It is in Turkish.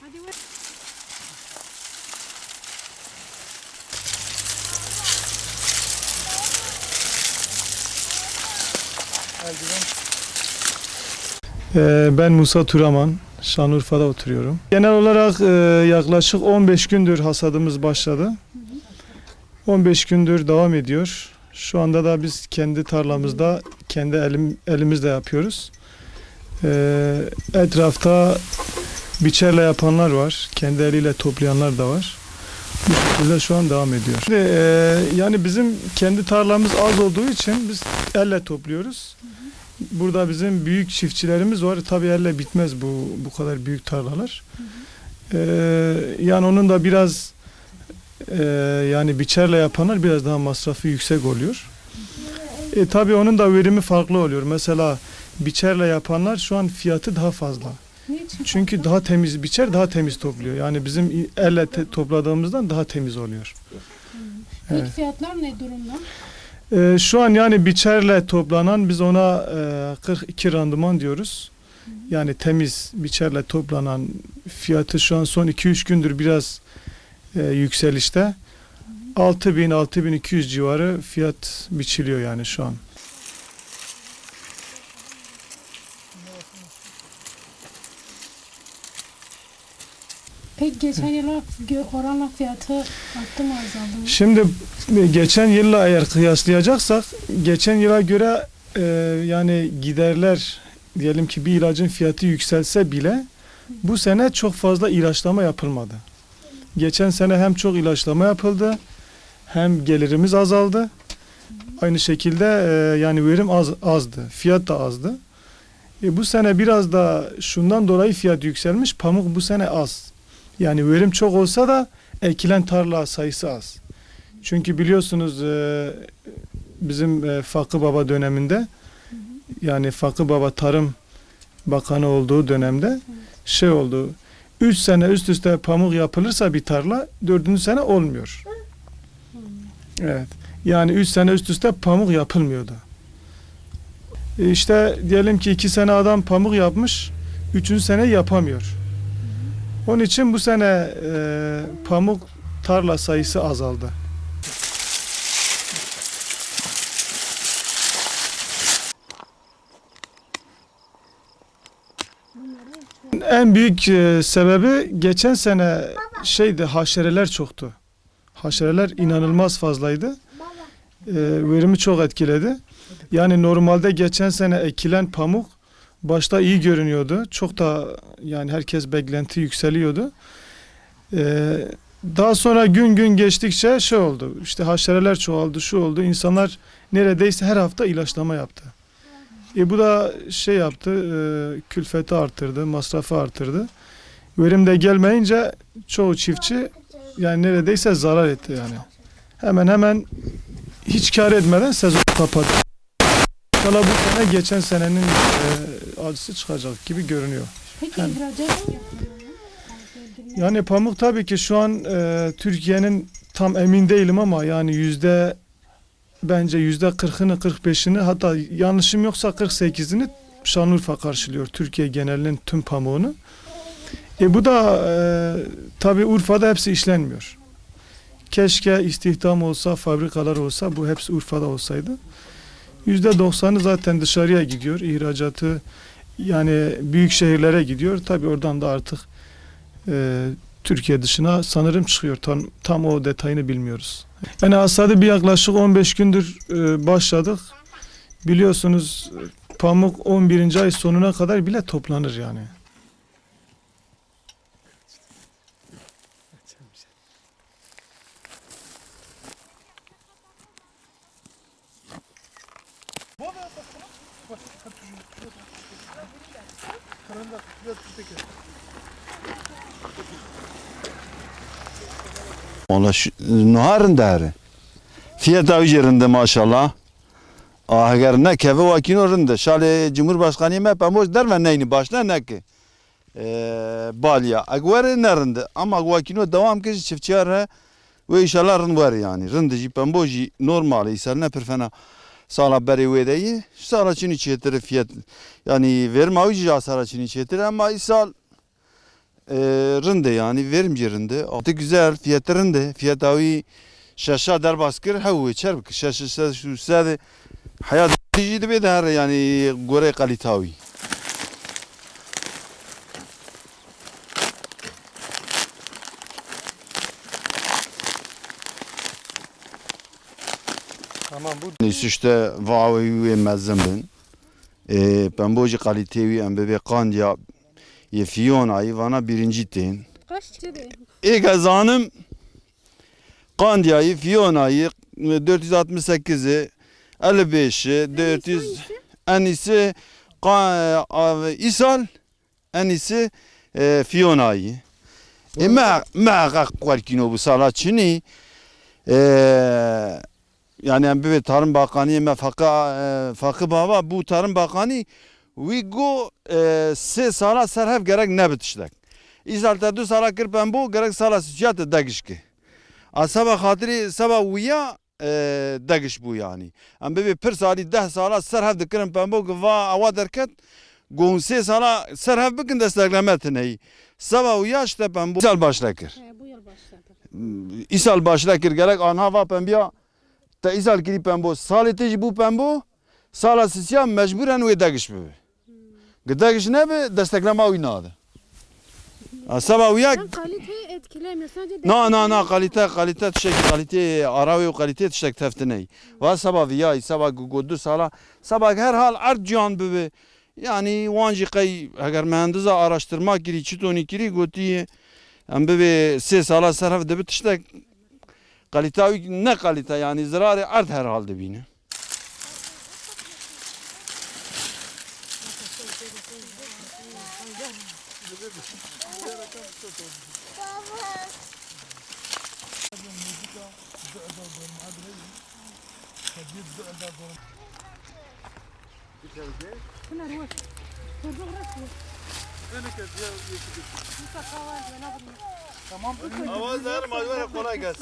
Hadi ver. Ee, Ben Musa Turaman, Şanlıurfa'da oturuyorum. Genel olarak e, yaklaşık 15 gündür hasadımız başladı. 15 gündür devam ediyor. Şu anda da biz kendi tarlamızda, kendi elim, elimizle yapıyoruz. Ee, Etrafta biçerle yapanlar var, kendi eliyle toplayanlar da var. Bu şekilde şu an devam ediyor. Şimdi, e, yani bizim kendi tarlamız az olduğu için biz elle topluyoruz. Burada bizim büyük çiftçilerimiz var. Tabii elle bitmez bu bu kadar büyük tarlalar. Ee, yani onun da biraz e, yani biçerle yapanlar biraz daha masrafı yüksek oluyor. E, tabii onun da verimi farklı oluyor. Mesela biçerle yapanlar şu an fiyatı daha fazla. Niçin? Çünkü daha temiz biçer daha temiz topluyor. Yani bizim elle te- topladığımızdan daha temiz oluyor. Peki Evet. fiyatlar ne durumda? Ee, şu an yani biçerle toplanan biz ona e, 42 randıman diyoruz. Yani temiz biçerle toplanan fiyatı şu an son 2-3 gündür biraz e, yükselişte. 6000-6200 civarı fiyat biçiliyor yani şu an. Geçen yıla oranla fiyatı arttı mı azaldı mı? Şimdi e, geçen yılla eğer kıyaslayacaksak geçen yıla göre e, yani giderler diyelim ki bir ilacın fiyatı yükselse bile bu sene çok fazla ilaçlama yapılmadı. Geçen sene hem çok ilaçlama yapıldı hem gelirimiz azaldı. Aynı şekilde e, yani verim az azdı. Fiyat da azdı. E, bu sene biraz da şundan dolayı fiyat yükselmiş. Pamuk bu sene az. Yani verim çok olsa da ekilen tarla sayısı az. Çünkü biliyorsunuz e, bizim e, Fakı Baba döneminde yani Fakı Baba Tarım Bakanı olduğu dönemde şey oldu. 3 sene üst üste pamuk yapılırsa bir tarla dördüncü sene olmuyor. Evet. Yani 3 sene üst üste pamuk yapılmıyordu. E İşte diyelim ki 2 sene adam pamuk yapmış, 3. sene yapamıyor. Onun için bu sene e, pamuk tarla sayısı azaldı. En büyük e, sebebi geçen sene şeydi haşereler çoktu. Haşereler inanılmaz fazlaydı. E, verimi çok etkiledi. Yani normalde geçen sene ekilen pamuk başta iyi görünüyordu. Çok da yani herkes beklenti yükseliyordu. Ee, daha sonra gün gün geçtikçe şey oldu. İşte haşereler çoğaldı, şu oldu. İnsanlar neredeyse her hafta ilaçlama yaptı. E bu da şey yaptı, e, külfeti arttırdı, masrafı arttırdı. Verim de gelmeyince çoğu çiftçi yani neredeyse zarar etti yani. Hemen hemen hiç kar etmeden sezon kapattı. Valla bu sene geçen senenin e, acısı çıkacak gibi görünüyor. Peki Yani- ihracat yapılıyor mu? Yani pamuk tabii ki şu an e, Türkiye'nin tam emin değilim ama yani yüzde bence yüzde 40'ını 45'ini hatta yanlışım yoksa 48'ini Şanlıurfa karşılıyor Türkiye genelinin tüm pamuğunu. E bu da e, tabii Urfa'da hepsi işlenmiyor. Keşke istihdam olsa, fabrikalar olsa bu hepsi Urfa'da olsaydı. Yüzde 90'ı zaten dışarıya gidiyor. İhracatı yani büyük şehirlere gidiyor. Tabii oradan da artık e, Türkiye dışına sanırım çıkıyor. Tam, tam o detayını bilmiyoruz. Yani hasadı bir yaklaşık 15 gündür e, başladık. Biliyorsunuz pamuk 11. ay sonuna kadar bile toplanır yani. Şu- nuharın değeri. Fiyat da yerinde maşallah. Aher ne keve vakino rinde. Şale Cumhurbaşkanı me pamoş der ve neyni başla ne ki. Ee, balya. Agwere ne rinde. Ama vakino devam kez çiftçiler ve inşallah rın var yani. Rinde ji pamboji normal isel ne perfena. Sala beri vedeyi. Sala çini çetir fiyat. Yani verim avucu sala çini çetir ama isal e, rinde yani verim yerinde. Artık güzel fiyat rinde. Fiyat avi şaşa der baskır havu çerbik. Şaşa şaşa sade hayat dijide be der yani gore kalitavi. Tamam bu Neyse işte vavi mezzem bin. E, ben boji kalitevi em bebe kandiya ye Fiona'yı bana birinci tin. Kaç dedi? İlk ezanım Kandiya'yı, Fiona'yı, 468'i, 55'i, 400 en iyisi İsal, en iyisi e, Fiona'yı. E ma ma qualcuno bu salatçını e, yani em bir Tarım Bakanı me faka e, fakı baba bu Tarım Bakanı we go e, se sala serhef gerek ne bitişlek. İzal te du sala kir pembo gerek sala sıcat dagiş ki. Asaba hatiri saba uya e, dagiş bu yani. Em bebe pir sali deh sala serhef dikirin pembo va ava derket gon se sala serhef bikin desteklemetin hey. Saba uya işte pembo. İzal başla kir. He, bu yıl başladı. İsal başla kir gerek anha va pembiya. Te izal kiri pembo. Sali teji bu pembo. Sala sisya mecburen ve dagiş bu. Gıdagiş ne be destekleme oynadı. Asaba uya Sen kaliteyi etkilemiyor. Sadece Na na na kalite kalite tişek kalite aravi kalite tişek teftine. Ve sabah ya sabah gudu sala sabah her hal arcan bebe. Yani wanji kay eğer mühendis araştırma giri çitoni giri goti em bebe se sala sarf de bitiştek kalite ne kalite yani zararı art her halde bine. Bunlar var. Çocuk resmi. Tamam. Avaz ver, kolay gelsin.